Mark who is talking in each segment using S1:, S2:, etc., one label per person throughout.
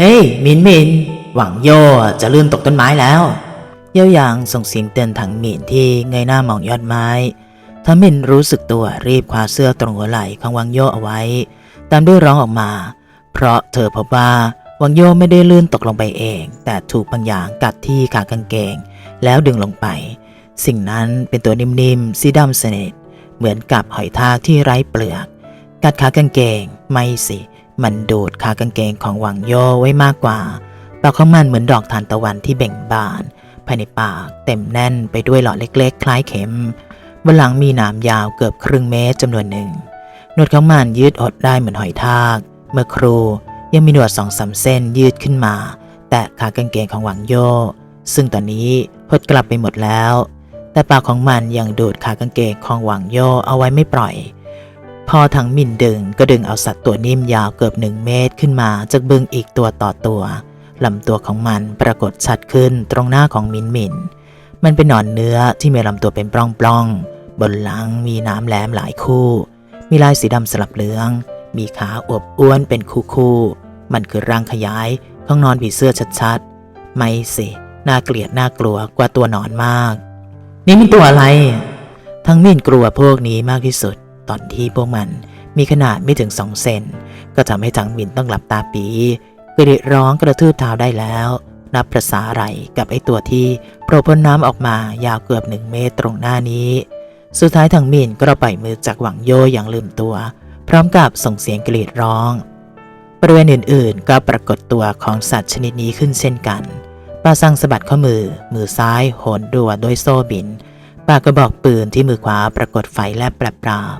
S1: เฮ้ยมินมิน หวังโยจะลื่นตกต้นไม้แล้ว เย่าหยางส่งเสียงเตือนถังหมินที่เงยหน้ามองยอดไม้ทั้งหมินรู้สึกตัวรีบคว้าเสื้อตรงหัวไหล่ของวังโยเอาไว้ ตามด้วยร้องออกมา เพราะเธอพบว่าวังโยไม่ได้ลื่นตกลงไปเอง แต่ถูกบางอย่างกัดที่ขากางเกง แล้วดึงลงไป สิ่งนั้นเป็นตัวนิ่มๆสีดำสนิทเหมือนกับหอยทากที่ไร้เปลือก กัดขากางเกงไม่สิ มันดูดขากางเกงของหวังโยไว้มากกว่าปากของมันเหมือนดอกทานตะวันที่เบ่งบาน ภายในปากเต็มแน่นไปด้วยหลอดเล็ก ๆ คล้ายเข็มบนหลังมีหนามยาวเกือบครึ่งเมตรจำนวนหนึ่งหนวดของมันยืดอดได้เหมือนหอยทาก เมื่อครูยังมีหนวดสองสามเส้นยืดขึ้นมา แตะขากางเกงของหวังโย ซึ่งตอนนี้หดกลับไปหมดแล้ว แต่ปากของมันยังดูดขากางเกงของหวังโยเอาไว้ไม่ปล่อย พอทั้งมินดึงก็ดึงเอาสัตว์ตัวนิ่มยาวเกือบหนึ่งเมตรขึ้นมาจากบึงอีกตัวต่อตัวลำตัวของมันปรากฏชัดขึ้นตรงหน้าของมินมิน มันเป็นหนอนเนื้อที่มีลำตัวเป็นปล้องๆ บนหลังมีน้ำแหลมหลายคู่ มีลายสีดำสลับเหลือง มีขาอวบอ้วนเป็นคู่ๆ มันคือร่างขยายของนอนผีเสื้อชัดๆ ไม่สิ น่าเกลียดน่ากลัวกว่าตัวหนอนมาก นี่มันตัวอะไร ทั้งมินกลัวพวกนี้มากที่สุด ตอนที่พวกมันมีขนาดไม่ถึงสองเซน ก็ทำให้ทังมินต้องหลับตาปีกระดิดร้องกระทืบเท้าได้แล้ว นับประสาอะไรกับไอตัวที่โผล่พ้นน้ำออกมายาวเกือบหนึ่งเมตรตรงหน้านี้ สุดท้ายทางมินก็ราปล่อยมือจากหวังโยอย่างลืมตัว พร้อมกับส่งเสียงกรีดร้อง บริเวณอื่นๆ ก็ปรากฏตัวของสัตว์ชนิดนี้ขึ้นเช่นกันปลาซังสะบัดข้อมือ มือซ้ายโหนดัวด้วยโซ่บิน ปากกระบอกปืนที่มือขวาปรากฏไฟแลบปราบปราบ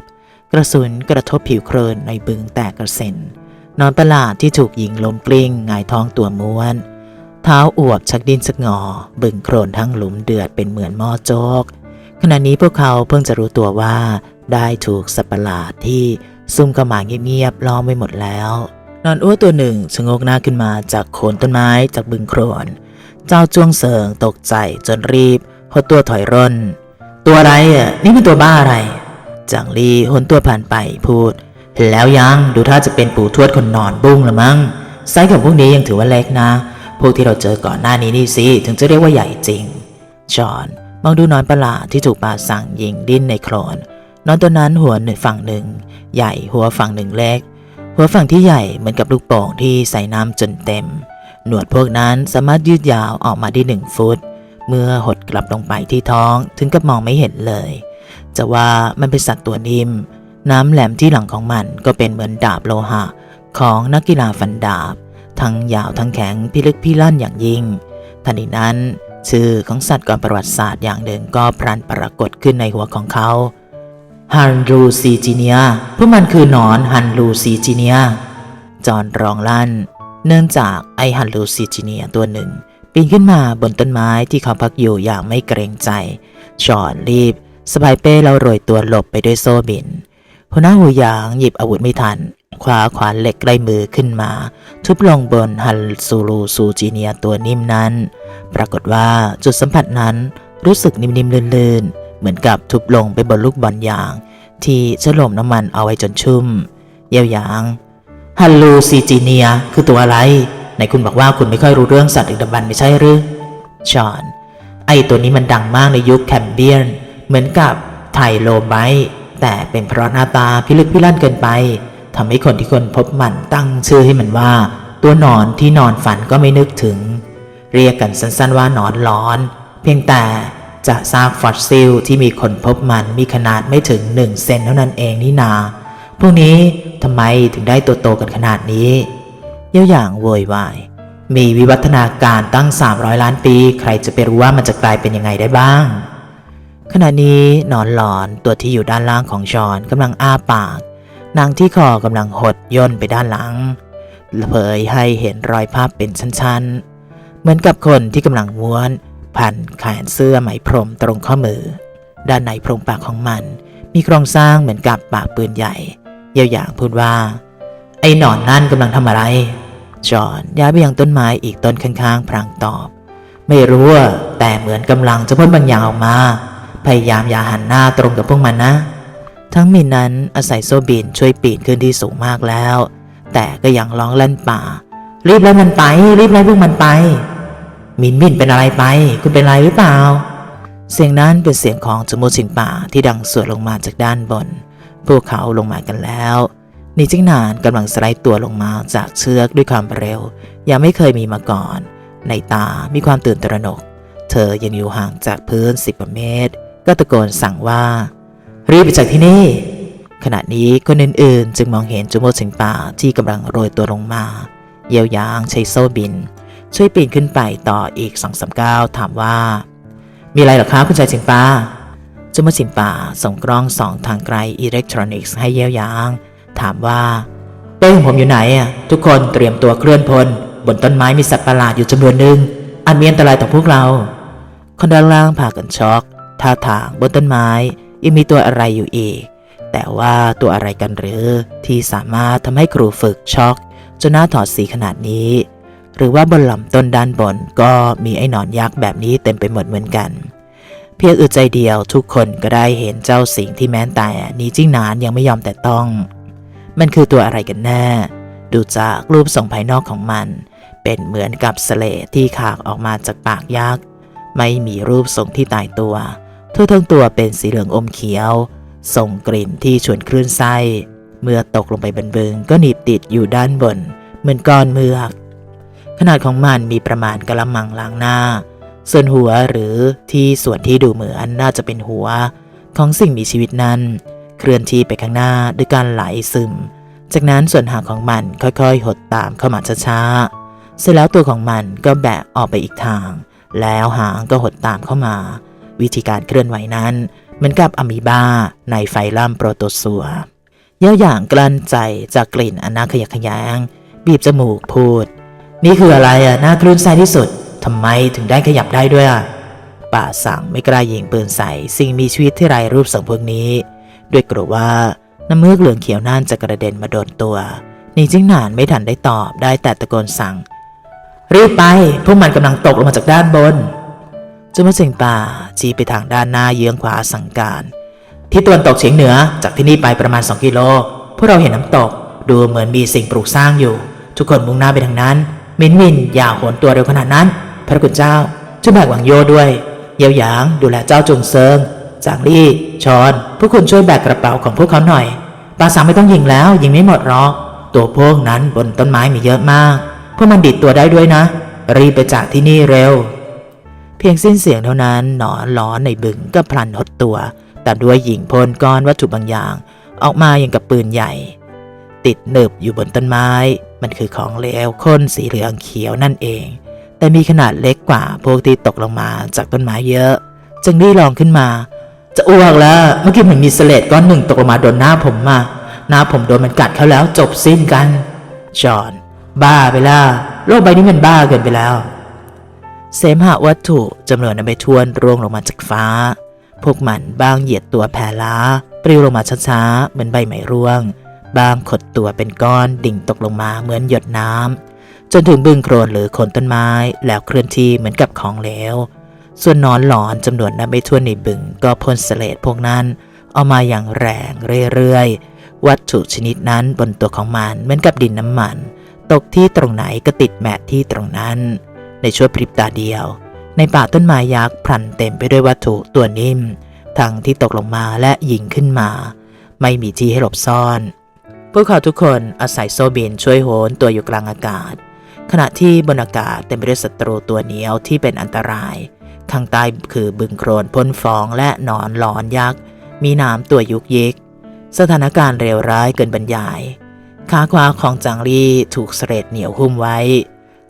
S1: กระสุนกระทบผิวโครนในบึงแตกกระเซ็นนอนประหลาดที่ถูกยิงล้มกลิ้งงายท้องตัวม้วน เท้าอวบชักดินสักงอ บึงโครนทั้งหลุมเดือดเป็นเหมือนหม้อโจ๊กขณะนี้พวกเขาเพิ่งจะรู้ตัวว่า ได้ถูกสัตว์ประหลาดที่ซุ่มเข้ามาเงียบๆล้อมไว้หมดแล้ว นอนอ้วตัวหนึ่งชะโงกหน้าขึ้นมาจากโคนต้นไม้จากบึงโครน เจ้าจ้วงเสิงตกใจจนรีบหดตัวถอยร่น ตัวอะไรอะนี่เป็นตัวบ้าอะไร จางลีหนตัวผ่านไปพูด แล้วยังดูท่าจะเป็นปู่ทวดคนนอนบุ้งละมั้งไซส์ของพวกนี้ยังถือว่าเล็กนะ พวกที่เราเจอก่อนหน้านี้นี่สิถึงจะเรียกว่าใหญ่จริง จอห์นมองดูนอนประหลาดที่ถูกปลาสั่งยิงดิ้นในโคลนนอนตัวนั้นหัวหนึ่งฝั่งหนึ่ง ใหญ่หัวฝั่งหนึ่งเล็ก หัวฝั่งที่ใหญ่เหมือนกับลูกโป่งที่ใส่น้ำจนเต็ม หนวดพวกนั้นสามารถยืดยาวออกมาได้หนึ่งฟุต เมื่อหดกลับลงไปที่ท้องถึงกับมองไม่เห็นเลย จะว่ามันเป็นสัตว์ตัวนิ่ม น้ำแหลมที่หลังของมันก็เป็นเหมือนดาบโลหะ ของนักกีฬาฟันดาบ ทั้งยาวทั้งแข็งพิลึกพิลั่นอย่างยิ่งทันทีนั้น ชื่อของสัตว์ก่อนประวัติศาสตร์อย่างหนึ่งก็พลันปรากฏขึ้นในหัวของเขาฮันรูซีจีเนียพวกมันคือหนอนฮันรูซีจีเนียจอนร้องลั่น เนื่องจากไอฮันลูซิจิเนียตัวหนึ่ง ปีนขึ้นมาบนต้นไม้ที่เขาพักอยู่อย่างไม่เกรงใจ จอนรีบ สบายเป้แล้วโรยตัวหลบไปด้วยโซ่บินหัวหน้าหูยางหยิบอาวุธไม่ทันคว้าขวานเหล็กไล่มือขึ้นมา ทุบลงบนฮันซูลูซูจิเนียตัวนิ่มนั้น ปรากฏว่าจุดสัมผัสนั้นรู้สึกนิ่มๆลื่นๆ เหมือนกับทุบลงไปบนลูกบอลยาง ที่ฉลมน้ำมันเอาไว้จนชุ่ม เยี่ยวยางฮัลโลซีจีเนียคือตัวอะไรไหนคุณบอกว่าคุณไม่ค่อยรู้เรื่องสัตว์ดึกดำบรรไม่ใช่หรือชอน ไอตัวนี้มันดังมากในยุคแคมเบียน เหมือนกับไทโลไบต์แต่เป็นเพราะหน้าตาพิลึกพิลั่นเกินไปทำให้คนที่คนพบมันตั้งชื่อให้มันว่า ตัวนอนที่นอนฝันก็ไม่นึกถึง เรียกกันสั้นๆว่านอนหลอน เพียงแต่จะซากฟอสซิลที่มีคนพบมันมีขนาดไม่ถึงหนึ่งเซนเท่านั้นเองนี่นา พวกนี้ทำไมถึงได้ตัวโตกันขนาดนี้เย่าอย่างโวยวาย มีวิวัฒนาการตั้ง 300 ล้านปี ใครจะไปรู้ว่ามันจะกลายเป็นยังไงได้บ้าง ขณะนี้หนอนหลอนตัวที่อยู่ด้านล่างของจอนกำลังอ้าปากนางที่คอกำลังหดย่นไปด้านหลังเผยให้เห็นรอยภาพเป็นชั้นๆ เหมือนกับคนที่กำลังม้วนพันแขนเสื้อไหมพรมตรงข้อมือ ด้านในโพรงปากของมัน มีโครงสร้างเหมือนกับปากปืนใหญ่เยี่ยวอย่างพูดว่า ไอ้หนอนนั่นกำลังทำอะไร จอนย้ายไปยังต้นไม้อีกต้นข้างๆ พรางตอบ ไม่รู้แต่เหมือนกำลังจะพ่นบางอย่างออกมา พยายามอย่าหันหน้าตรงกับพวกมันนะ ทั้งมินนั้นอาศัยโซบินช่วยปีนขึ้นที่สูงมากแล้ว แต่ก็ยังร้องลั่นป่า รีบไล่มันไป รีบไล่พวกมันไป มินมินเป็นอะไรไป คุณเป็นอะไรหรือเปล่า เสียงนั้นเป็นเสียงของจมูกชิงป่าที่ดังสวดลงมาจากด้านบน พวกเขาลงมากันแล้วนี่จิ้งหนานกำลังสไลด์ตัวลงมาจากเชือกด้วยความเร็ว ยังไม่เคยมีมาก่อน ในตามีความตื่นตระหนก เธอยังอยู่ห่างจากพื้นสิบเมตร ก็ตะโกนสั่งว่า รีบไปจากที่นี่ ขณะนี้คนอื่นๆ จึงมองเห็นจุโมชิงป่าที่กำลังโรยตัวลงมาเยียวยางใช้โซ่บิน ช่วยปีนขึ้นไปต่ออีกสองสามก้าวถามว่า มีอะไรหรอคะคุณชายชิงปาจุโมชิงป่าส่งกล้องสองทางไกลอิเล็กทรอนิกส์ให้เยียวยาง ถามว่าเป้ของผมอยู่ไหนอะทุกคนเตรียมตัวเคลื่อนพล บนต้นไม้มีสัตว์ประหลาดอยู่จำนวนหนึ่งอันมีอันตรายต่อพวกเรา คนด้านล่างพากันช็อก ท่าทางบนต้นไม้ยังมีตัวอะไรอยู่อีก แต่ว่าตัวอะไรกันหรือ ที่สามารถทำให้ครูฝึกช็อก จนหน้าถอดสีขนาดนี้ หรือว่าบนลำต้นด้านบนก็มีไอ้หนอนยักษ์แบบนี้เต็มไปหมดเหมือนกัน เพียงอึดใจเดียวทุกคนก็ได้เห็นเจ้าสิ่งที่แม้แต่นี้จิ้งนานยังไม่ยอมแต่ต้อง มันคือตัวอะไรกันแน่ ดูจากรูปทรงภายนอกของมัน เป็นเหมือนกับสเลดที่ขากออกมาจากปากยักษ์ไม่มีรูปทรงที่ตายตัว ทั่วทั้งตัวเป็นสีเหลืองอมเขียว ส่งกลิ่นที่ชวนคลื่นไส้ เมื่อตกลงไปบนบึงก็หนีบติดอยู่ด้านบน เหมือนก้อนเมือก ขนาดของมันมีประมาณกะละมังล้างหน้า ส่วนหัวหรือที่ส่วนที่ดูเหมือนน่าจะเป็นหัว ของสิ่งมีชีวิตนั้น เคลื่อนที่ไปข้างหน้าด้วยการไหลซึม จากนั้นส่วนหางของมันค่อยๆ หดตามเข้ามาช้าๆเสร็จแล้วตัวของมันก็แบะออกไปอีกทาง แล้วหางก็หดตามเข้ามา วิธีการเคลื่อนไหวนั้น เหมือนกับอะมีบาในไฟลัมโปรโตซัวเย่าอย่างกลั้นใจจากกลิ่นอันน่าขยะแขยง บีบจมูกพูด นี่คืออะไรอะน่าคลื่นไส้ที่สุดทำไมถึงได้ขยับได้ด้วยอะป่าสั่งไม่กล้ายิงปืนใส่สิ่งมีชีวิตที่ไร้รูปทรงพวกนี้ ด้วยกลัวว่าน้ำเมือกเหลืองเขียวนั่นจะกระเด็นมาโดนตัวนี่จิ้งหนานไม่ทันได้ตอบได้แต่ตะโกนสั่ง รีบไป พวกมันกำลังตกลงมาจากด้านบน จุมาเสิงป่าชี้ไปทางด้านหน้าเยื้องขวาสังการ ที่ตะวันตกเฉียงเหนือจากที่นี่ไปประมาณ 2 กิโล พวกเราเห็นน้ำตก ดูเหมือนมีสิ่งปลูกสร้างอยู่ ทุกคนมุ่งหน้าไปทางนั้น มินมินอย่าโหนตัวเร็วขนาดนั้น พระคุณเจ้าช่วยแบกหวังโยด้วยเยียวหยางดูแลเจ้าจงเซิงจางลี่ชอนพวกคุณช่วยแบกกระเป๋าของพวกเขาหน่อยปาสามไม่ต้องยิงแล้วยิงไม่หมดหรอกตัวพวกนั้นบนต้นไม้มีเยอะมากพวกมันดิดตัวได้ด้วยนะ รีบไปจากที่นี่เร็ว เพียงสิ้นเสียงเท่านั้นหนอนล้อนในบึงก็พลันหดตัวแต่ด้วยหญิงพ่นก้อนวัตถุบางอย่าง ออกมาอย่างกับปืนใหญ่ ติดหนึบอยู่บนต้นไม้ มันคือของเหลวข้นสีเหลืองเขียวนั่นเอง แต่มีขนาดเล็กกว่าพวกที่ตกลงมาจากต้นไม้เยอะ จึงได้ลองขึ้นมา จะอ้วกแล้วเมื่อกี้เหมือนมีเสลดก้อนหนึ่งตกลงมาโดนหน้าผมมาหน้าผมโดนมันกัดเขาแล้วจบสิ้นกันจอห์นบ้าไปแล้วโลกใบนี้มันบ้าเกินไปแล้ว เสมหะวัตถุจำนวนนับไปทวนร่วงลงมาจากฟ้า พวกมันบางเหยียดตัวแผ่ล้า ปลิวลงมาช้าๆ เหมือนใบไม้ร่วง บางขดตัวเป็นก้อนดิ่งตกลงมาเหมือนหยดน้ำ จนถึงบึงโครนหรือโคนต้นไม้แล้วเคลื่อนที่เหมือนกับของเหลว ส่วนนอนหลอนจำนวนนับไม่ถ้วนในบึงก็พ่นเสลดพวกนั้นเอามาอย่างแรงเรื่อยๆ วัตถุชนิดนั้นบนตัวของมันเหมือนกับดินน้ำมัน ตกที่ตรงไหนก็ติดแมทที่ตรงนั้น ในชั่วพริบตาเดียว ในป่าต้นไม้ยักษ์พลันเต็มไปด้วยวัตถุตัวนิ่ม ทั้งที่ตกลงมาและยิงขึ้นมา ไม่มีที่ให้หลบซ่อน พวกเขาทุกคนอาศัยโซบินช่วยโหนตัวอยู่กลางอากาศ ขณะที่บนอากาศเต็มไปด้วยศัตรูตัวเหนียวที่เป็นอันตราย ข้างใต้คือบึงโครนพ่นฟองและหนอนหลอนยักษ์มีน้ำตัวยุกยิก สถานการณ์เลวร้ายเกินบรรยาย ขาขวาของจางลี่ถูกเสลดเหนียวหุ้มไว้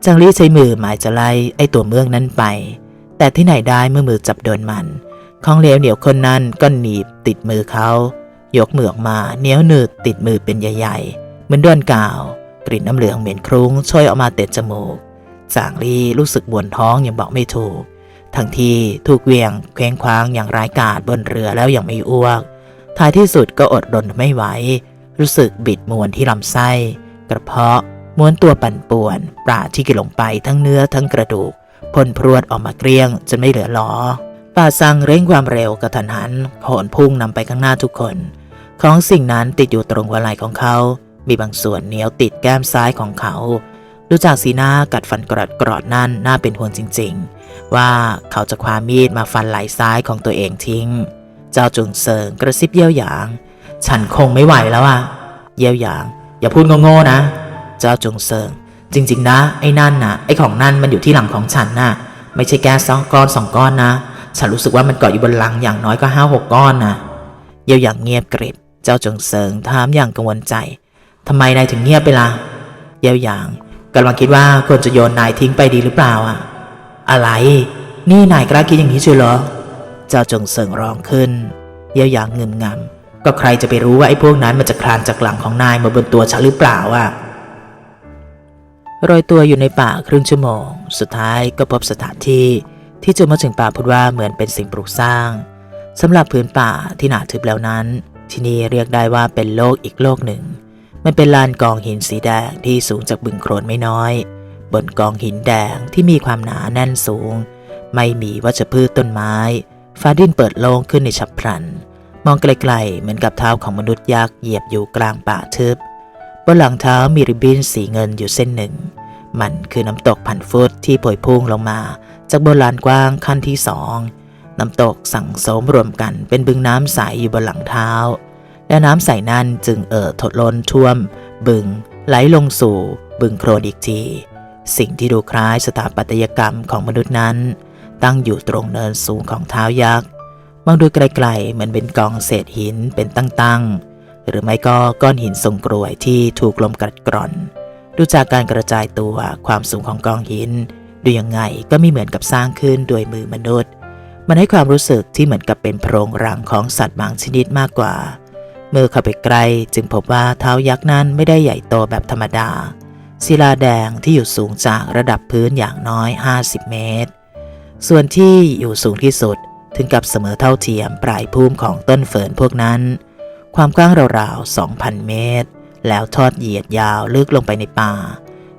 S1: จางลี่ใช้มือหมายจะไล่ไอตัวเมืองนั้นไป แต่ที่ไหนได้เมื่อมือจับโดนมัน ของเหลวเหนียวคนนั้นก็หนีบติดมือเขายกมือออกมาเหนียวหนืดติดมือเป็นใหญ่ๆเหมือนด้วนกาว กลิ่นน้ำเหลืองเหม็นครุ้งช่วยออกมาเตะจมูก จางลี่รู้สึกบวนท้องยังบอกไม่ถูก ทั้งที่ถูกเหวียงเคว้งคว้างอย่างร้ายกาจบนเรือแล้วยังไม่อ้วก ท้ายที่สุดก็อดรนไม่ไหวรู้สึกบิดมวนที่ลำไส้ กระเพาะ ม้วนตัวปั่นป่วนปราที่กินลงไปทั้งเนื้อทั้งกระดูกพ่นพรวดออกมาเกลี้ยงจนไม่เหลือล้อป่าซังเร่งความเร็วกระทันหันโหนพุ่งนำไปข้างหน้าทุกคน ของสิ่งนั้นติดอยู่ตรงหัวไหล่ของเขา มีบางส่วนเหนียวติดแก้มซ้ายของเขา ดูจากสีหน้ากัดฟันกรอดกรอดนั่นน่าเป็นห่วงจริง ๆ ว่าเขาจะคว้ามีดมาฟันไหล่ซ้ายของตัวเองทิ้ง เจ้าจุงเซิงกระซิบเยี่ยวหยาง ฉันคงไม่ไหวแล้วอะเยี่ยวหยาง อย่าพูดโง่ๆนะ เจ้าจงเซิง จริง ๆ นะ ไอ้นั่นนะไอ้ของนั่นมันอยู่ที่หลังของฉันน่ะ ไม่ใช่แก้สองก้อนสองก้อนนะ ฉันรู้สึกว่ามันเกาะอยู่บนหลังอย่างน้อยก็ห้าหกก้อนนะเยี่ยวหยางเงียบกริบ เจ้าจงเซิงถามอย่างกังวลใจทำไมนายถึงเงียบไปล่ะเยี่ยวหยางกำลังคิดว่าควรจะโยนนายทิ้งไปดีหรือเปล่าอะอะไร นี่นายกล้าคิดอย่างนี้เชียวเหรอ เจ้าจงเสิงร้องขึ้น เยี่ยวหยางเงึมงำก็ใครจะไปรู้ว่าไอ้พวกนั้นมันจะคลานจากหลังของนายมาบนตัวฉันหรือเปล่าอะ โรยตัวอยู่ในป่าครึ่งชั่วโมง สุดท้ายก็พบสถานที่ที่จะมาถึงป่าพูดว่าเหมือนเป็นสิ่งปลูกสร้างสำหรับพื้นป่าที่หนาทึบแล้วนั้น ที่นี่เรียกได้ว่าเป็นโลกอีกโลกหนึ่ง มันเป็นลานกองหินสีแดงที่สูงจากบึงโครนไม่น้อย บนกองหินแดงที่มีความหนาแน่นสูง ไม่มีวัชพืชต้นไม้ ฟ้าดินเปิดโล่งขึ้นในฉับพลัน มองไกลๆเหมือนกับเท้าของมนุษย์ยักษ์เหยียบอยู่กลางป่าทึบ บนหลังเท้ามีริบบิ้นสีเงินอยู่เส้นหนึ่ง มันคือน้ำตกพันฟุตที่โผยพุ่งลงมา จากบนลานกว้างขั้นที่สองน้ำตกสั่งสมรวมกันเป็นบึงน้ำใสอยู่บนหลังเท้า และน้ำใสนั้นจึงเอ่อทดล้นท่วม บึงไหลลงสู่บึงโครนอีกที สิ่งที่ดูคล้ายสถาปัตยกรรมของมนุษย์นั้น ตั้งอยู่ตรงเนินสูงของเท้ายักษ์มองดูไกลๆเหมือนเป็นกองเศษหินเป็นตั้งๆ หรือไม่ก็ก้อนหินทรงกรวยที่ถูกลมกัดกร่อน ดูจากการกระจายตัวความสูงของกองหิน ดูยังไงก็ไม่เหมือนกับสร้างขึ้นโดยมือมนุษย์ มันให้ความรู้สึกที่เหมือนกับเป็นโพรงรังของสัตว์บางชนิดมากกว่า เมื่อเข้าไปใกล้จึงพบว่าเท้ายักษ์นั้นไม่ได้ใหญ่โตแบบธรรมดา ศิลาแดงที่อยู่สูงจากระดับพื้นอย่างน้อย 50 เมตร ส่วนที่อยู่สูงที่สุดถึงกับเสมอเท่าเทียมปลายภูมิของต้นเฟิร์นพวกนั้น ความกว้างราวๆ 2,000 เมตร แล้วทอดเหยียดยาวลึกลงไปในป่า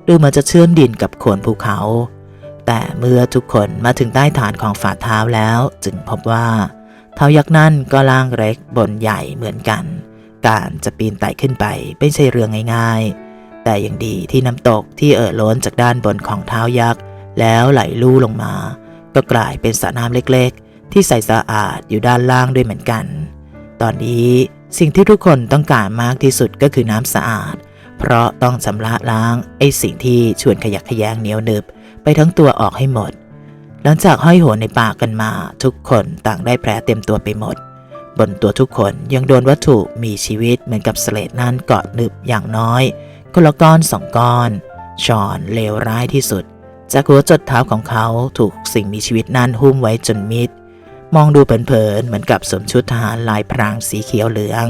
S1: ดูเหมือนจะเชื่อมดินกับโขนภูเขา แต่เมื่อทุกคนมาถึงใต้ฐานของฝ่าเท้าแล้ว จึงพบว่า เท้ายักษ์นั่นก็ล่างเล็กบนใหญ่เหมือนกัน การจะปีนไต่ขึ้นไปไม่ใช่เรื่องง่ายๆ แต่ยังดีที่น้ำตกที่เอ่อล้นจากด้านบนของเท้ายักษ์แล้วไหลลู่ลงมา ก็กลายเป็นสระน้ำเล็กๆ ที่ใสสะอาดอยู่ด้านล่างด้วยเหมือนกัน ตอนนี้ สิ่งที่ทุกคนต้องการมากที่สุดก็คือน้ำสะอาด เพราะต้องชำระล้างไอ้สิ่งที่ชวนขยักขยงเหนียวนึบ ไปทั้งตัวออกให้หมด หลังจากห้อยโหนในป่ากันมา ทุกคนต่างได้แผลเต็มตัวไปหมด บนตัวทุกคนยังโดนวัตถุมีชีวิตเหมือนกับสเลดนั้นเกาะหนึบอย่างน้อยคนละก้อนสองก้อนชอนเลวร้ายที่สุดจากหัวจดเท้าของเขาถูกสิ่งมีชีวิตนั้นหุ้มไว้จนมิด มองดูเผินๆเหมือนกับสวมชุดทหารลายพรางสีเขียวเหลือง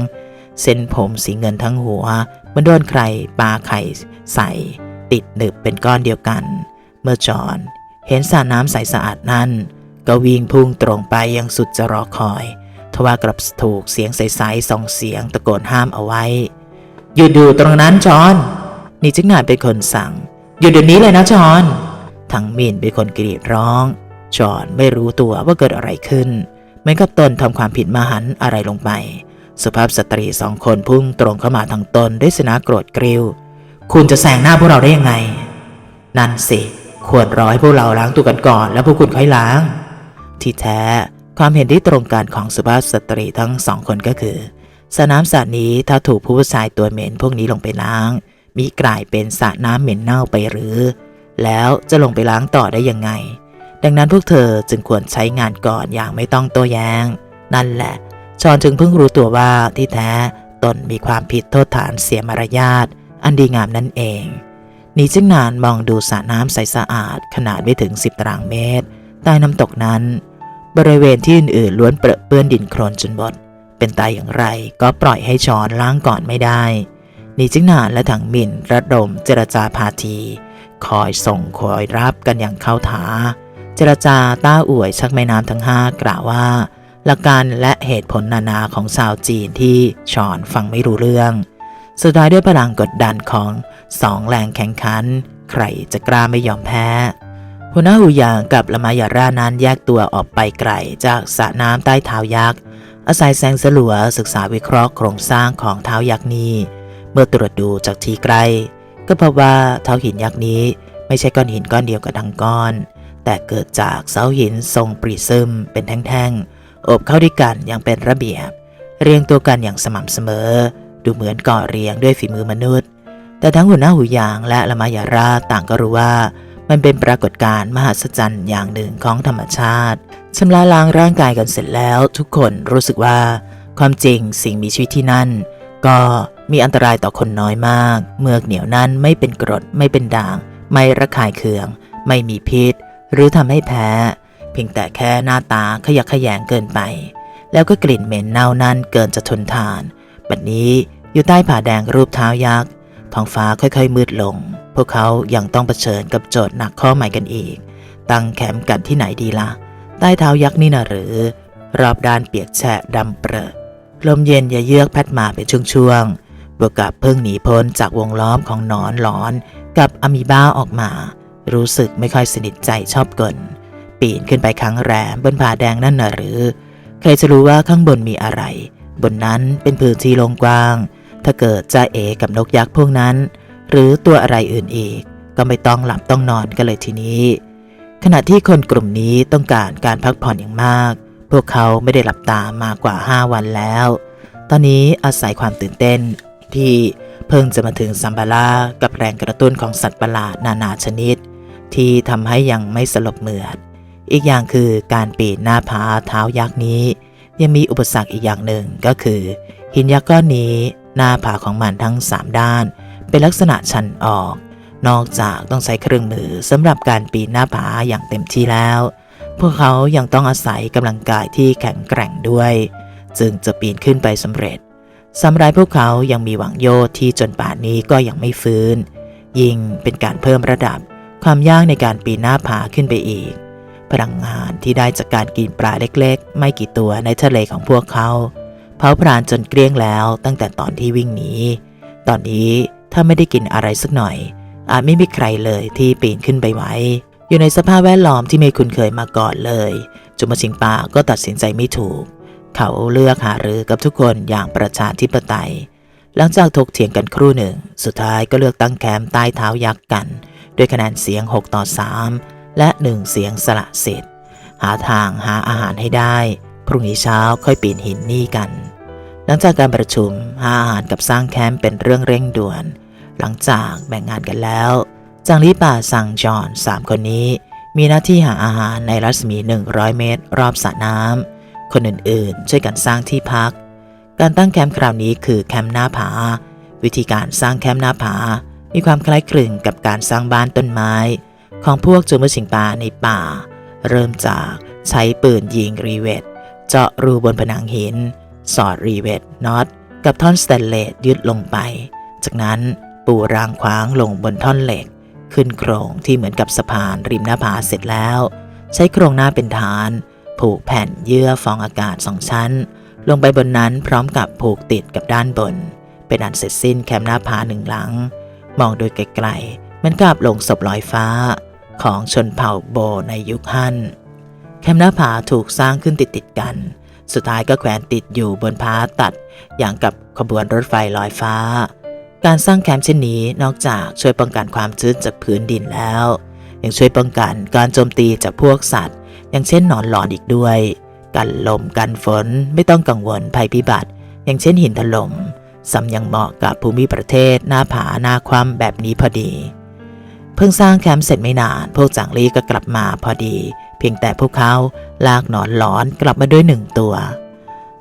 S1: เส้นผมสีเงินทั้งหัวมันโดนใครปาไข่ใส่ ติดหนึบเป็นก้อนเดียวกัน เมื่อจอนเห็นสระน้ำใสสะอาดนั้น ก็วิ่งพุ่งตรงไปยังสุดจะรอคอยทว่ากลับถูกเสียงใสๆส่องเสียงตะโกนห้ามเอาไว้ หยุดอยู่ตรงนั้นจอนนี่จึงงานเป็นคนสั่ง หยุดเดี๋ยวนี้เลยนะจอนทั้งมินเป็นคนกรีดร้อง จอนไม่รู้ตัวว่าเกิดอะไรขึ้นเหมือนกับตนทำความผิดมหันอะไรลงไป สุภาพสตรีสองคนพุ่งตรงเข้ามาทางตนด้วยสนาโกรธกริ้ว คุณจะแซงหน้าพวกเราได้ยังไง นั่นสิ ควรรอให้พวกเราล้างตัวกันก่อน แล้วพวกคุณค่อยล้าง ที่แท้ความเห็นที่ตรงกันของสุภาพสตรีทั้งสองคนก็คือสระน้ำสระนี้ถ้าถูกผู้ชายตัวเหม็นพวกนี้ลงไปล้าง มีกลายเป็นสระน้ำเหม็นเน่าไปหรือ แล้วจะลงไปล้างต่อได้ยังไง ดังนั้นพวกเธอจึงควรใช้งานก่อนอย่างไม่ต้องโต้แย้ง นั่นแหละ ชอนจึงเพิ่งรู้ตัวว่าที่แท้ตนมีความผิดโทษฐานเสียมารยาทอันดีงามนั่นเองนีจึงนานมองดูสระน้ำใสสะอาด ขนาดไม่ถึง 10ตารางเมตร ใต้น้ำตกนั้น บริเวณที่อื่นๆล้วนเปรอะเปื้อนดินโคลนจนหมดเป็นตายอย่างไรก็ปล่อยให้ชอนล้างก่อนไม่ได้นีจึงนานและถังหมินระดมเจรจาพาที คอยส่งคอยรับกันอย่างเข้าถา เจรจาต้าอวยชักแม่น้ำทั้งห้ากล่าวว่า หลักการและเหตุผลนานาของชาวจีนที่ชอนฟังไม่รู้เรื่อง สุดท้ายด้วยพลังกดดันของสองแรงแข่งขัน ใครจะกล้าไม่ยอมแพ้หัวหน้าหูยางกับละมายาร่านั้นแยกตัวออกไปไกลจากสระน้ำใต้เท้ายักษ์ อาศัยแสงสลัวศึกษาวิเคราะห์โครงสร้างของเท้ายักษ์นี้ เมื่อตรวจดูจากที่ใกล ก็พบว่าเท้าหินยักษ์นี้ไม่ใช่ก้อนหินก้อนเดียวกับดังก้อน แต่เกิดจากเสาหินทรงปริซึมเป็นแท่งๆอบเข้าด้วยกันอย่างเป็นระเบียบ เรียงตัวกันอย่างสม่ำเสมอ ดูเหมือนก่อเรียงด้วยฝีมือมนุษย์ แต่ทั้งหัวหน้าหูยางและละมายาราต่างก็รู้ว่า มันเป็นปรากฏการณ์มหัศจรรย์อย่างหนึ่งของธรรมชาติชำระล้างร่างกายกันเสร็จแล้ว ทุกคนรู้สึกว่า ความจริงสิ่งมีชีวิตที่นั่น ก็มีอันตรายต่อคนน้อยมาก เมือกเหนียวนั้นไม่เป็นกรดไม่เป็นด่าง ไม่ระคายเคือง ไม่มีพิษ หรือทำให้แพ้ เพียงแต่แค่หน้าตาขยักขยงเกินไป แล้วก็กลิ่นเหม็นเน่านั่นเกินจะทนทาน บัดนี้อยู่ใต้ผาแดงรูปเท้ายักษ์ท้องฟ้าค่อยๆ มืดลง พวกเขายังต้องเผชิญกับโจทย์หนักข้อใหม่กันอีก ตั้งแคมป์กันที่ไหนดีละ่ะ ใต้เท้ายักษ์นี่นะหรือ รอบด้านเปียกแฉะดำเปรอะลมเย็นอย่าเยือกพัดมาเป็นช่วงๆบวกกับเพิ่งหนีพ้นจากวงล้อมของหนอนหลอนกับอะมีบ้าออกมา รู้สึกไม่ค่อยสนิทใจชอบกลปีนขึ้นไปครั้งแรมบนผาแดงนั่นน่ะหรือ ใครจะรู้ว่าข้างบนมีอะไร บนนั้นเป็นพื้นที่โล่งกว้าง ถ้าเกิดจะเอกับนกยักษ์พวกนั้น หรือตัวอะไรอื่นอีก ก็ไม่ต้องหลับต้องนอนกันเลยทีนี้ ขณะที่คนกลุ่มนี้ต้องการการพักผ่อนอย่างมาก พวกเขาไม่ได้หลับตามากกว่า 5 วันแล้ว ตอนนี้อาศัยความตื่นเต้นที่เพิ่งจะมาถึงซัมบาลากับแรงกระตุ้นของสัตว์ประหลาดนานาชนิด ที่ทำให้ยังไม่สลบเหมือด อีกอย่างคือการปีนหน้าผาเท้ายักษ์นี้ ยังมีอุปสรรคอีกอย่างหนึ่งก็คือ หินยักษ์ก้อนนี้หน้าผาของมันทั้ง 3 ด้าน เป็นลักษณะชันออก นอกจากต้องใช้เครื่องมือสำหรับการปีนหน้าผาอย่างเต็มที่แล้ว พวกเขายังต้องอาศัยกำลังกายที่แข็งแกร่งด้วย จึงจะปีนขึ้นไปสำเร็จสำหรับพวกเขายังมีหวังโยที่จนป่านนี้ก็ยังไม่ฟื้น ยิ่งเป็นการเพิ่มระดับ ความยากในการปีนหน้าผาขึ้นไปอีก พลังงานที่ได้จากการกินปลาเล็กๆ ไม่กี่ตัวในทะเลของพวกเขาเผาผลาญจนเกลี้ยงแล้วตั้งแต่ตอนที่วิ่งหนีตอนนี้ถ้าไม่ได้กินอะไรสักหน่อย อาจไม่มีใครเลยที่ปีนขึ้นไปไหวอยู่ในสภาพแวดล้อมที่ไม่คุ้นเคยมาก่อนเลยจุมาชิงปาก็ตัดสินใจไม่ถูก เขาเลือกหารือกับทุกคนอย่างประชาธิปไตย หลังจากถกเถียงกันครู่หนึ่ง สุดท้ายก็เลือกตั้งแคมป์ใต้เท้ายักษ์กัน ด้วยคะแนนเสียง 6 ต่อ 3 และ 1 เสียงสละสิทธิ์ หาทางหาอาหารให้ได้ พรุ่งนี้เช้าค่อยปีนหินนี่กัน หลังจากการประชุมหาอาหารกับสร้างแคมป์เป็นเรื่องเร่งด่วน หลังจากแบ่งงานกันแล้ว จางลี่ป่าสั่งจอนสามคนนี้ มีหน้าที่หาอาหารในรัศมี 100 เมตร รอบสระน้ำคนอื่นๆ ช่วยกันสร้างที่พัก การตั้งแคมป์คราวนี้คือแคมป์หน้าผาวิธีการสร้างแคมป์หน้าผา มีความคล้ายคลึงกับการสร้างบ้านต้นไม้ ของพวกจูมือสิงปาในป่า เริ่มจากใช้ปืนยิงรีเวทเจาะรูบนผนังหิน สอดรีเวทน็อตกับท่อนสแตนเลสยึดลงไป จากนั้นปูรางขวางลงบนท่อนเหล็ก ขึ้นโครงที่เหมือนกับสะพานริมหน้าผาเสร็จแล้ว ใช้โครงหน้าเป็นฐาน ผูกแผ่นเยื่อฟองอากาศสองชั้น ลงไปบนนั้นพร้อมกับผูกติดกับด้านบน เป็นอันเสร็จสิ้นแคมป์หน้าผาหนึ่งหลัง มองโดยไกลๆมันกับลงศพลอยฟ้า ของชนเผ่าโบในยุคฮั่นแคมป์หน้าผาถูกสร้างขึ้นติดๆกัน สุดท้ายก็แขวนติดอยู่บนพาตัด อย่างกับขบวนรถไฟลอยฟ้า การสร้างแคมป์เช่นนี้นอกจากช่วยป้องกันความชื้นจากพื้นดินแล้ว ยังช่วยป้องกันการโจมตีจากพวกสัตว์ อย่างเช่นหนอนหลอนอีกด้วย กันลมกันฝนไม่ต้องกังวลภัยพิบัติ อย่างเช่นหินถล่ม ซ้ำยังเหมาะกับภูมิประเทศหน้าผาหน้าคว่ำแบบนี้พอดี เพิ่งสร้างแคมป์เสร็จไม่นาน พวกจางลี่ก็กลับมาพอดี เพียงแต่พวกเขาลากหนอนหลอนกลับมาด้วยหนึ่งตัว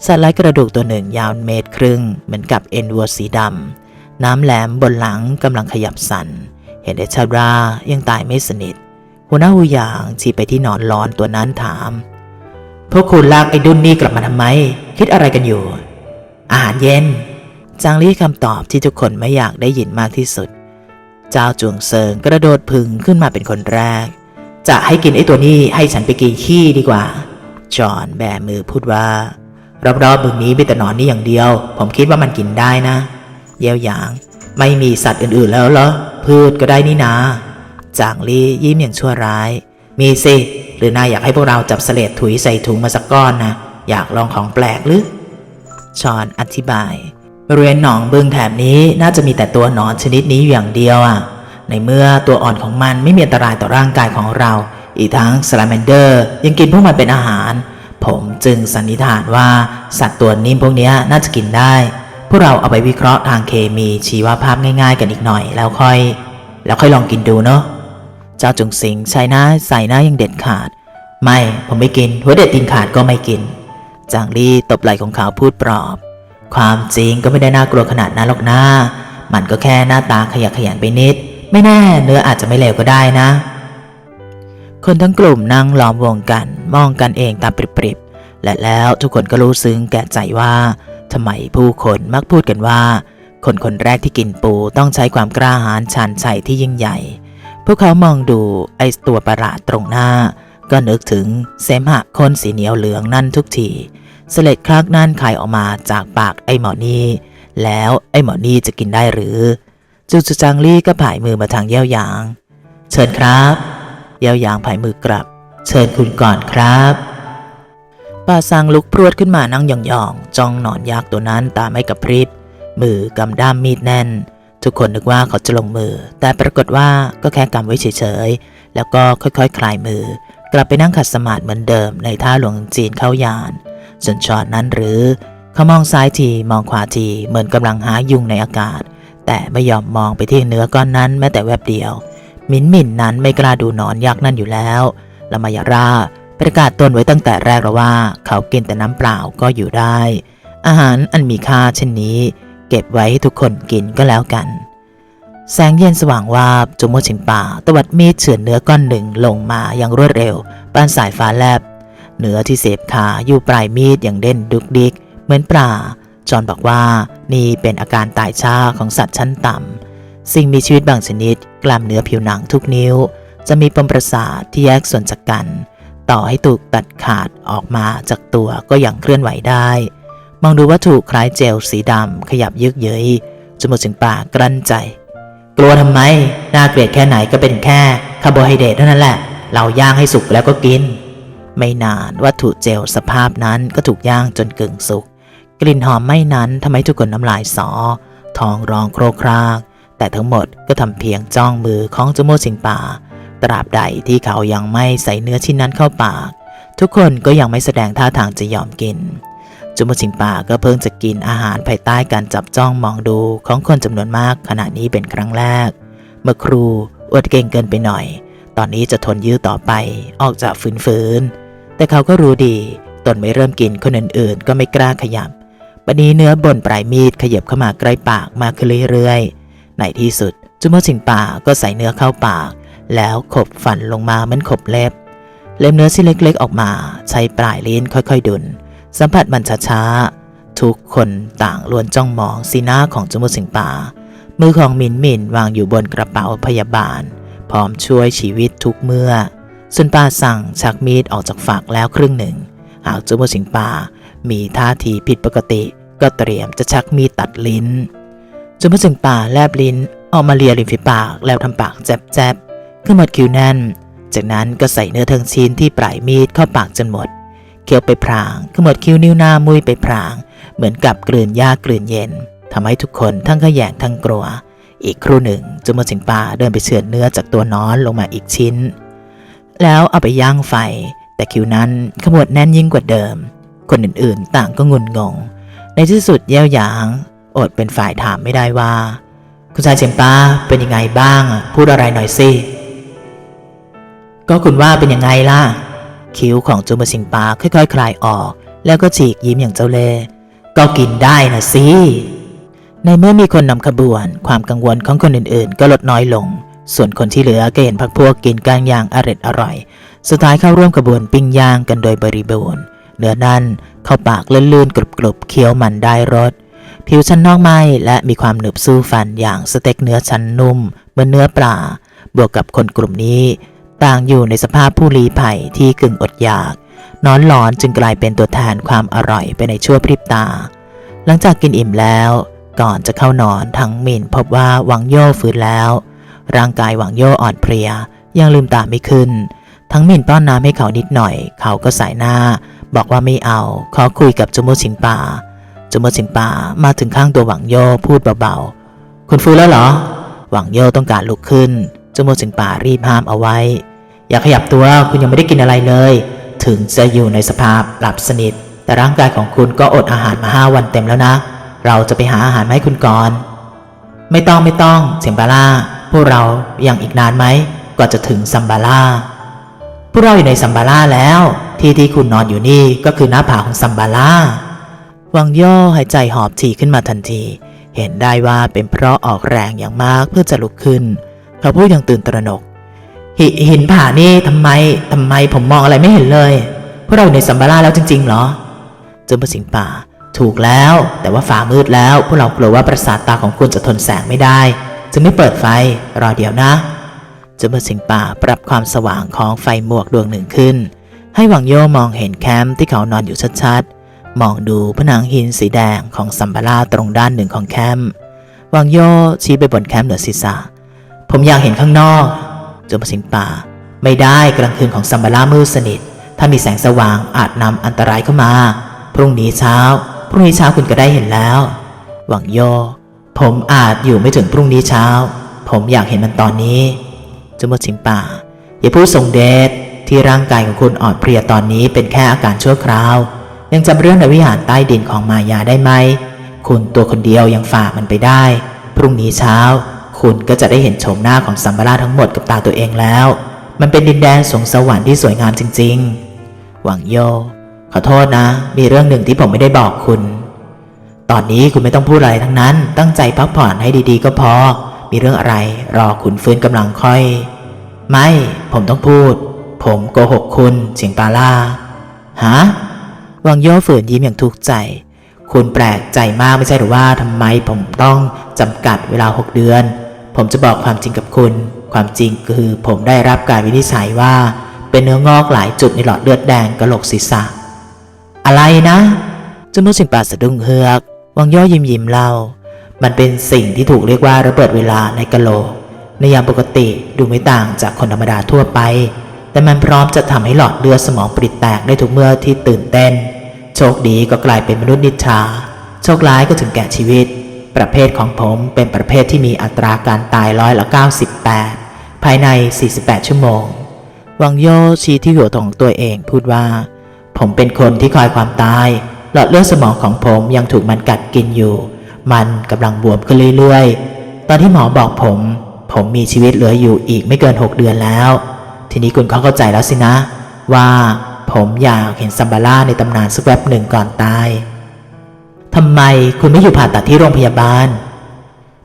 S1: สัตว์ไร้กระดูกตัวหนึ่งยาวเมตรครึ่ง เหมือนกับเอ็นวัวสีดำน้ำแหลมบนหลังกำลังขยับสั่นเห็นได้ชัดว่ายังตายไม่สนิท หัวหน้าหูยางชี้ไปที่หนอนหลอนตัวนั้นถามพวกคุณลากไอ้ดุนนี่กลับมาทำไม คิดอะไรกันอยู่ อาหารเย็น จางลี่คำตอบที่ทุกคนไม่อยากได้ยินมากที่สุด เจ้าจวงเซิงกระโดดพึงขึ้นมาเป็นคนแรก จะให้กินไอ้ตัวนี้ให้ฉันไปกินขี้ดีกว่า จอห์นแบมือพูดว่ารอบๆบึงนี้มีแต่หนอนนี่อย่างเดียว ผมคิดว่ามันกินได้นะ เยี่ยวหยาง ไม่มีสัตว์อื่นๆแล้วเหรอ พืชก็ได้นี่นา จางลี่ยิ้มอย่างชั่วร้าย มีสิ หรือนายอยากให้พวกเราจับเสลดถุยใส่ถุงมาสักก้อนนะ อยากลองของแปลกหรือ ชอนอธิบาย บริเวณหนองบึงแถบนี้น่าจะมีแต่ตัวหนอนชนิดนี้อย่างเดียวอะ ในเมื่อตัวอ่อนของมันไม่มีอันตรายต่อร่างกายของเรา อีกทั้งสลาแมนเดอร์ยังกินพวกมันเป็นอาหาร ผมจึงสันนิษฐานว่าสัตว์ตัวนิ่มพวกนี้น่าจะกินได้ พวกเราเอาไปวิเคราะห์ทางเคมีชีวภาพง่าย ๆ กันอีกหน่อยแล้วค่อย แล้วค่อยลองกินดูเนาะ เจ้าจงสิงใช้หน้าใส่หน้ายังเด็ดขาด ไม่ผมไม่กินหัวเด็ดตินขาดก็ไม่กิน จางลี่ตบไหล่ของเขาพูดปลอบ ความจริงก็ไม่ได้น่ากลัวขนาดนั้นหรอกนะมันก็แค่หน้าตาขยะแขยงไปนิด ไม่แน่เนื้ออาจจะไม่เลวก็ได้นะ คนทั้งกลุ่มนั่งล้อมวงกัน มองกันเองตามปริบๆ และแล้วทุกคนก็รู้ซึ้งแก่ใจว่าทำไมผู้คนมักพูดกันว่า คนคนแรกที่กินปูต้องใช้ความกล้าหาญชาญชัยที่ยิ่งใหญ่ พวกเขามองดูไอ้ตัวประหลาดตรงหน้า ก็นึกถึงเสมหะคนสีเหนียวเหลืองนั่นทุกที เล็ดคลากนั่นคายออกมาจากปากไอ้หมอนี่ แล้วไอ้หมอนี่จะกินได้หรือจูจูจางลี่ก็ผายมือมาทางเย่าหยาง เชิญครับเย่าหยางผายมือกลับ เชิญคุณก่อนครับป้าซังลุกพรวดขึ้นมานั่งยองๆจ้องหนอนยักษ์ตัวนั้นตามไม่กระพริบมือกำด้ามมีดแน่น ทุกคนนึกว่าเขาจะลงมือ แต่ปรากฏว่าก็แค่กำไว้เฉยๆแล้วก็ค่อยๆคลายมือ กลับไปนั่งขัดสมาธิเหมือนเดิมในท่าหลวงจีนเข้ายาน ส่วนช็อตนั้นหรือเขามองซ้ายทีมองขวาทีเหมือนกำลังหายุงในอากาศ แต่ไม่ยอมมองไปที่เนื้อก้อนนั้นแม้แต่แวบเดียว มินมินนั้นไม่กล้าดูหนอนยักษ์นั่นอยู่แล้วละมายาร่าประกาศตนไว้ตั้งแต่แรกแล้วว่า เขากินแต่น้ำเปล่าก็อยู่ได้ อาหารอันมีค่าเช่นนี้ เก็บไว้ให้ทุกคนกินก็แล้วกัน แสงเย็นสว่างวาบจุโมชิงป่าตวัดมีดเฉือนเนื้อก้อนหนึ่งลงมาอย่างรวดเร็วปานสายฟ้าแลบ เนื้อที่เสพขาอยู่ปลายมีดอย่างเด่นดุกดิก เหมือนปลาจอห์นบอกว่านี่เป็นอาการตายช้าของสัตว์ชั้นต่ำ สิ่งมีชีวิตบางชนิด กล้ามเนื้อผิวหนังทุกนิ้ว จะมีปมประสาทที่แยกส่วนจากกัน ต่อให้ถูกตัดขาดออกมาจากตัวก็ยังเคลื่อนไหวได้ มองดูวัตถุคล้ายเจลสีดำขยับยึกเย้ยจมูกถึงปากกลั้นใจ กลัวทำไม น่าเกลียดแค่ไหนก็เป็นแค่คาร์โบไฮเดรตเท่านั้นแหละ เราย่างให้สุกแล้วก็กิน ไม่นานวัตถุเจลสภาพนั้นก็ถูกย่างจนกึ่งสุก กลิ่นหอมไม่นั้นทำให้ทุกคนน้ำลายสอ ท้องร้องโครกครากแต่ทั้งหมดก็ทำเพียงจ้องมือของจมูกสิงป่า ตราบใดที่เขายังไม่ใส่เนื้อชิ้นนั้นเข้าปาก ทุกคนก็ยังไม่แสดงท่าทางจะยอมกินจุมสิงป่าก็เพิ่งจะกินอาหารภายใต้การจับจ้องมองดูของคนจำนวนมากขณะนี้เป็นครั้งแรก เมื่อครูอวดเก่งเกินไปหน่อย ตอนนี้จะทนยื้อต่อไปออกจากฝืนๆ แต่เขาก็รู้ดี ตนไม่เริ่มกินคนอื่นๆ ก็ไม่กล้าขยับบัดนี้เนื้อบนปลายมีดขยับเข้ามาใกล้ปากมากขึ้นเรื่อยๆ ในที่สุดจุมสิงป่าก็ใส่เนื้อเข้าปาก แล้วขบฝันลงมาเหมือนขบเล็บ เล็มเนื้อชิ้นเล็กๆออกมา ใช้ปลายลิ้นค่อยๆ ดุน สัมผัสมันช้าๆ ทุกคนต่างล้วนจ้องมองสีหน้าของจมูกสิงป่า มือของมินมินวางอยู่บนกระเป๋าพยาบาล พร้อมช่วยชีวิตทุกเมื่อ ส่วนป้าสั่งชักมีดออกจากฝักแล้วครึ่งหนึ่ง หากจมูสิงป่ามีท่าทีผิดปกติก็เตรียมจะชักมีดตัดลิ้นจมูสิงป่าแลบลิ้นออกมาเลียริมฝีปากแล้วทำปากแจบๆขึ้นหมดคิ้วแน่น จากนั้นก็ใส่เนื้อทั้งชิ้นที่ปลายมีดเข้าปากจนหมดเคี้ยวไปพรางขมวดคิ้วนิ้วหน้ามุ้ยไปพราง เหมือนกับกลืนหญ้ากลืนเย็นทำให้ทุกคนทั้งขยงทั้งกลัว อีกครู่หนึ่งจุมสิงป่าเดินไปเฉือนเนื้อจากตัวน้อนลงมาอีกชิ้น แล้วเอาไปย่างไฟ แต่คิวนั้นขมวดแน่นยิ่งกว่าเดิม คนอื่นๆต่างก็งุนงง ในที่สุดเย่ยวหยาง อดเป็นฝ่ายถามไม่ได้ว่า คุณชายเจมป้าเป็นยังไงบ้าง พูดอะไรหน่อยสิก็คุณว่าเป็นยังไงล่ะ คิ้วของจูมาสิงปาค่อยๆคลายออก แล้วก็ฉีกยิ้มอย่างเจ้าเล่ก็กินได้นะสิในเมื่อมีคนนำขบวน ความกังวลของคนอื่นๆ ก็ลดน้อยลง ส่วนคนที่เหลือก็เห็นพักพวกกินกันอย่างอร็ดอร่อย สุดท้ายเข้าร่วมขบวนปิ้งย่างกันโดยบริบูรณ์เนื้อนั่นเข้าปากลื่นๆกรุบๆเคี้ยวมันได้รสผิวชั้นนอกไหมและมีความหนึบสู้ฟันอย่างสเต็กเนื้อชั้นนุ่มเหมือนเนื้อปลาบวกกับคนกลุ่มนี้ ต่างอยู่ในสภาพผู้ลี้ภัยที่กึ่งอดอยากนอนหลอนจึงกลายเป็นตัวแทนความอร่อยไปในชั่วพริบตา หลังจากกินอิ่มแล้ว ก่อนจะเข้านอนทั้งมินพบว่าวังโย่ฟื้นแล้ว ร่างกายหวังโย่อ่อนเพลีย ยังลืมตาไม่ขึ้น ทั้งมินป้อนน้ำให้เขานิดหน่อย เขาก็สายหน้า บอกว่าไม่เอา ขอคุยกับจมูกชิงป่าจมื่อสิงป่ามาถึงข้างตัวหวังโยพูดเบาๆ คุณฟื้นแล้วเหรอ หวังโยต้องการลุกขึ้นจมื่อสิงป่ารีบห้ามเอาไว้ อย่าขยับตัวคุณยังไม่ได้กินอะไรเลย ถึงจะอยู่ในสภาพหลับสนิท แต่ร่างกายของคุณก็อดอาหารมาห้าวันเต็มแล้วนะ เราจะไปหาอาหารมาให้คุณก่อน ไม่ต้องไม่ต้องเสียงบาร่า พวกเรายังอีกนานไหมกว่าจะถึงซัมบาร่าพวกเราอยู่ในซัมบาร่าแล้ว ที่ที่คุณนอนอยู่นี่ก็คือหน้าผาของซัมบาร่าวังย่อหายใจหอบถี่ขึ้นมาทันที เห็นได้ว่าเป็นเพราะออกแรงอย่างมากเพื่อจะลุกขึ้น เขาพูดอย่างตื่นตระหนกหหินผานี่ทำไมทำไมผมมองอะไรไม่เห็นเลย พวกเราอยู่ในซัมบาร่าแล้วจริง ๆ เหรอจนประสิงป่า ถูกแล้ว แต่ว่าฟ้ามืดแล้ว พวกเรากลัวว่าประสาทตาของคุณจะทนแสงไม่ได้ จึงไม่เปิดไฟรอเดี๋ยวนะจนประสิงป่าปรับความสว่างของไฟหมวกดวงหนึ่งขึ้น ให้หวังโยมองเห็นแคมป์ที่เขานอนอยู่ชัดๆ มองดูผนังหินสีแดงของซัมบาราตรงด้านหนึ่งของแคมป์หวังโยชี้ไปบนแคมป์เหนือศีรษะ ผมอยากเห็นข้างนอกจนประสิงป่า ไม่ได้กลางคืนของซัมบารามืดสนิท ถ้ามีแสงสว่างอาจนำอันตรายเข้ามา พรุ่งนี้เช้า พรุ่งนี้เช้าคุณก็ได้เห็นแล้ว หวังโย ผมอาจอยู่ไม่ถึงพรุ่งนี้เช้า ผมอยากเห็นมันตอนนี้จมดชิงป่า อย่าพูดทรงเดชที่ร่างกายของคุณอ่อนเพลียตอนนี้เป็นแค่อาการชั่วคราว ยังจำเรื่องในวิหารใต้ดินของมายาได้ไหม คุณตัวคนเดียวยังฝ่ามันไปได้ พรุ่งนี้เช้า คุณก็จะได้เห็นโฉมหน้าของสัมบาราทั้งหมดกับตาตัวเองแล้ว มันเป็นดินแดนสวงสวรรค์ที่สวยงามจริง ๆ หวังโย ขอโทษนะ มีเรื่องหนึ่งที่ผมไม่ได้บอกคุณ ตอนนี้คุณไม่ต้องพูดอะไรทั้งนั้น ตั้งใจพักผ่อนให้ดีๆ ก็พอ มีเรื่องอะไรรอคุณฟื้นกำลังค่อย ไม่ ผมต้องพูด ผมโกหกคุณเสียงปาล่าฮะวังโยฝืนยิ้มอย่างทุกข์ใจ คุณแปลกใจมากไม่ใช่หรือว่าทำไมผมต้องจำกัดเวลาหกเดือน ผมจะบอกความจริงกับคุณ ความจริงคือผมได้รับการวินิจฉัยว่า เป็นเนื้องอกหลายจุดในหลอดเลือดแดงกระโหลกศีรษะ อะไรนะจนมุสิงปาสะดุ้งเฮือก วังย่อยิ้มยิ้มเล่า มันเป็นสิ่งที่ถูกเรียกว่าระเบิดเวลาในกะโหลก ในยามปกติดูไม่ต่างจากคนธรรมดาทั่วไป แต่มันพร้อมจะทำให้หลอดเลือดสมองปริดแตกได้ทุกเมื่อที่ตื่นเต้น โชคดีก็กลายเป็นมนุษย์นิทราโชคร้ายก็ถึงแก่ชีวิต ประเภทของผมเป็นประเภทที่มีอัตราการตายร้อยละ98 ภายใน 48 ชั่วโมง วังโยชี้ที่หัวของตัวเองพูดว่า ผมเป็นคนที่คอยความตาย หลอดเลือดสมองของผมยังถูกมันกัดกินอยู่ มันกำลังบวมขึ้นเรื่อยๆ ตอนที่หมอบอกผม ผมมีชีวิตเหลืออยู่อีกไม่เกิน 6 เดือนแล้ว ทีนี้คุณเข้าใจแล้วสินะ ว่าผมอยากเห็นซัมบาร่าในตำนานสักแวบหนึ่งก่อนตายทำไมคุณไม่อยู่ผ่าตัดที่โรงพยาบาล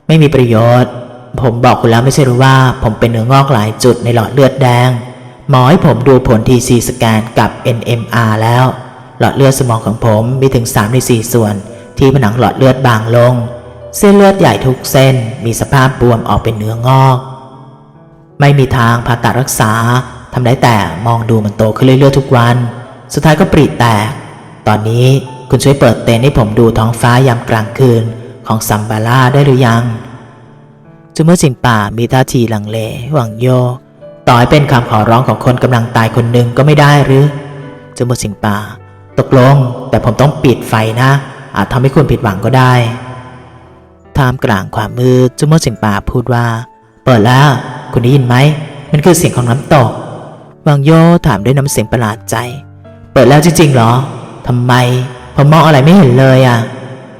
S1: ไม่มีประโยชน์ ผมบอกคุณแล้วไม่ใช่หรือว่า ผมเป็นเนื้องอกหลายจุดในหลอดเลือดแดงหมอให้ผมดูผล TC สแกนกับ NMR แล้ว หลอดเลือดสมองของผมมีถึง3ใน4ส่วน ที่ผนังหลอดเลือดบางลง เส้นเลือดใหญ่ทุกเส้น มีสภาพบวมออกเป็นเนื้องอก ไม่มีทางผ่าตัดรักษาทำได้แต่มองดูมันโตขึ้นเรื่อยๆทุกวัน สุดท้ายก็ปริแตก ตอนนี้คุณช่วยเปิดเต็นท์ให้ผมดูท้องฟ้ายามกลางคืนของซัมบาร่าได้หรือยังจุเมื่อสิงป่ามีท่าทีลังเลหวังโยต่อให้เป็นคำขอร้องของคนกำลังตายคนหนึ่งก็ไม่ได้หรือจุเมื่อสิงป่า ตกลง แต่ผมต้องปิดไฟนะ อาจทำให้คุณผิดหวังก็ได้ท่ามกลางความมืดจุเมื่อสิงป่าพูดว่า เปิดแล้ว คุณได้ยินไหม มันคือเสียงของน้ำตก วังโยถามด้วยน้ำเสียงประหลาดใจ เปิดแล้วจริงๆเหรอทำไม ผมมองอะไรไม่เห็นเลยอะ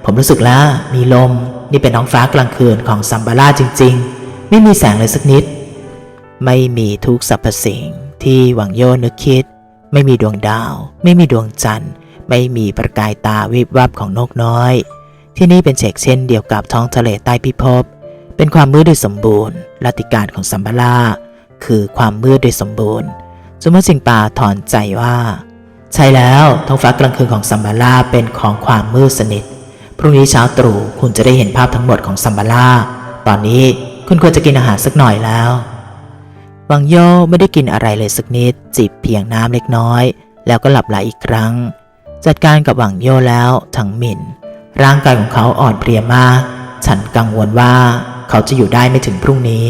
S1: ผมรู้สึกแล้ว มีลม นี่เป็นท้องฟ้ากลางคืนของซัมบาร่าจริง ๆ ไม่มีแสงเลยสักนิด ไม่มีทุกสรรพสิ่งที่หวังโยนึกคิด ไม่มีดวงดาว ไม่มีดวงจันทร์ ไม่มีประกายตาวิบวับของนกน้อย ที่นี่เป็นเชกเช่นเดียวกับท้องทะเลใต้พิภพ เป็นความมืดโดยสมบูรณ์ลัติการของซัมบาราคือความมืดโดยสมบูรณ์สมมติสิงป่าถอนใจว่า ใช่แล้วท้องฟ้ากลางคืนของซัมบาราเป็นของความมืดสนิท พรุ่งนี้เช้าตรู่คุณจะได้เห็นภาพทั้งหมดของซัมบาราตอนนี้คุณควรจะกินอาหารสักหน่อยแล้ว วังโยไม่ได้กินอะไรเลยสักนิด จิบเพียงน้ำเล็กน้อย แล้วก็หลับไหลอีกครั้ง จัดการกับหวังโยแล้วทั้งหมิ่น ร่างกายของเขาอ่อนเพลียมาก ฉันกังวลว่าเขาจะอยู่ได้ไม่ถึงพรุ่งนี้